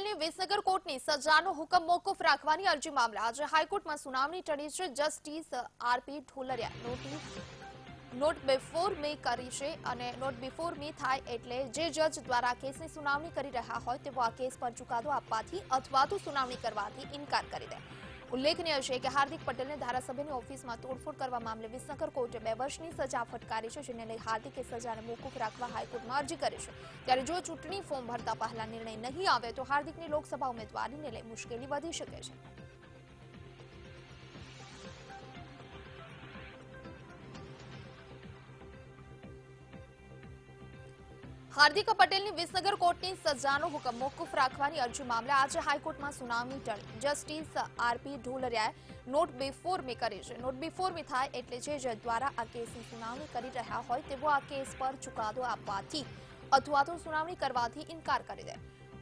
પટેલની વિસનગર કોર્ટની સજાનો હુકમ મોકૂફ રાખવાની અરજી મામલે આજે હાઈકોર્ટમાં સુનાવણી ટળી છે. Justice RP Dholariya notice not before me કરી છે અને નોટ બિફોર મે થાય એટલે જે જજ દ્વારા કેસની સુનાવણી કરી રહ્યા હોય તેવો આ કેસ પર ચુકાદો આપવાથી અથવા તો સુનાવણી કરવાથી ઇનકાર કરી દે. ઉલ્લેખનીય છે કે હાર્દિક પટેલને ધારાસભ્યની ઓફિસમાં તોડફોડ કરવા મામલે વિસનગર કોર્ટે બે વર્ષની સજા ફટકારી છે, જેને લઈ હાર્દિકે સજાને મોકૂફ રાખવા હાઈકોર્ટમાં અરજી કરી છે. ત્યારે જો ચૂંટણી ફોર્મ ભરતા પહેલા નિર્ણય નહીં આવે, તો હાર્દિકની લોકસભા ઉમેદવારીને લઈ મુશ્કેલી વધી શકે છે. હાર્દિક પટેલની વિસનગર કોર્ટની સજાનો હુકમ, મોકૂફ રાખવાની અરજી મામલે આજે હાઈકોર્ટમાં સુનાવણી ટળી. જસ્ટિસ આરપી ઢોલરિયાએ નોટ બિફોર મે કરી છે. નોટ બિફોર મે થાય એટલે જે જજ દ્વારા આ કેસની સુનાવણી કરી રહ્યા હોય તેવો આ કેસ પર ચુકાદો આપવાથી અથવા તો સુનાવણી કરવાથી ઇનકાર કરી દે.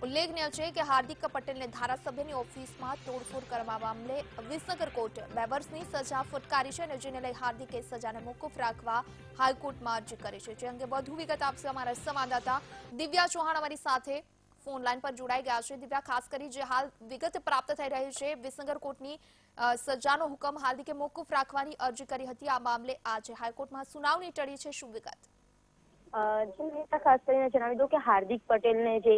ઉલ્લેખનીય છે કે હાર્દિક પટેલને ધારાસભ્યની ઓફિસમાં તોડફોડ કરવા મામલે વિસનગર કોર્ટે બે વર્ષની સજા ફટકારી છે અને જેને લઈ હાર્દિકે સજાને મોકૂફ રાખવા હાઈકોર્ટમાં અરજી કરી છે. જે અંગે વધુ વિગત આપશે અમારા સંવાદદાતા દિવ્યા ચૌહાણ અમારી સાથે ફોન લાઈન પર જોડાઈ ગયા છે. દિવ્યા, ખાસ કરી જે હાલ વિગત પ્રાપ્ત થઈ રહી છે, વિસનગર કોર્ટની સજાનો હુકમ હાર્દિકે મોકૂફ રાખવાની અરજી કરી હતી. આ મામલે આજે હાઈકોર્ટમાં સુનાવણી ટળી છે. શું વિગત? ખાસ કરીને જણાવી દઉં કે હાર્દિક પટેલને જે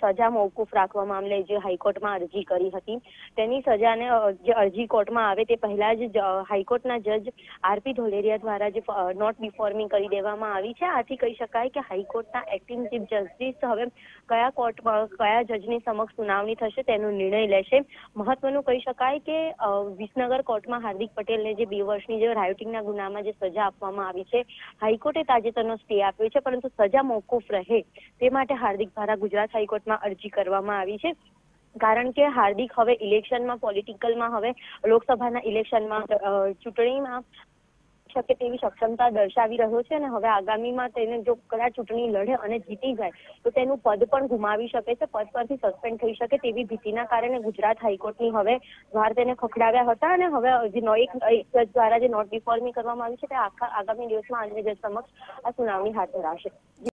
સજા મોકૂફ રાખવા મામલે જે હાઈકોર્ટમાં અરજી કરી હતી તેની સજાને જે અરજી કોર્ટમાં આવે તે પહેલા જ, હાઈકોર્ટના જજ આરપી ધોલેરિયા દ્વારા જે નોટ ડિફોર્મિંગ કરી દેવામાં આવી છે. આથી કહી શકાય કે હાઈકોર્ટના એક્ટિંગ ચીફ જસ્ટિસ હવે કયા કોર્ટમાં કયા જજની સમક્ષ સુનાવણી થશે તેનો નિર્ણય લેશે. મહત્વનું કહી શકાય કે વિસનગર કોર્ટમાં હાર્દિક પટેલને જે બે વર્ષની જે રાયોટિંગના ગુનામાં જે સજા આપવામાં આવી છે હાઈકોર્ટે તાજેતરનો સ્ટે આપ્યો છે, પરંતુ સજા મોકૂફ રહે તે માટે હાર્દિક દ્વારા ગુજરાત હાઈકોર્ટમાં અરજી કરવામાં આવી છે. કારણ કે હાર્દિક હવે ઇલેક્શનમાં, પોલિટિકલમાં, હવે લોકસભાના ઇલેક્શનમાં ચૂંટણીમાં શકે તેવી સક્ષમતા દર્શાવી રહ્યો છે અને હવે આગામીમાં તેને જો કદાચ ચૂંટણી લડે અને જીતી જાય, તો તેનું પદ પણ ગુમાવી શકે છે, પદ પરથી સસ્પેન્ડ થઈ શકે તેવી ભીતિના કારણે ગુજરાત હાઈકોર્ટની હવે દ્વાર તેને ખખડાવ્યા હતા અને હવે જે એક જજ દ્વારા જે નોટ ડિફોર્મી કરવામાં આવી છે તે આખા આગામી દિવસમાં આંધ્ર જજ સમક્ષ આ સુનાવણી હાથ ધરાશે.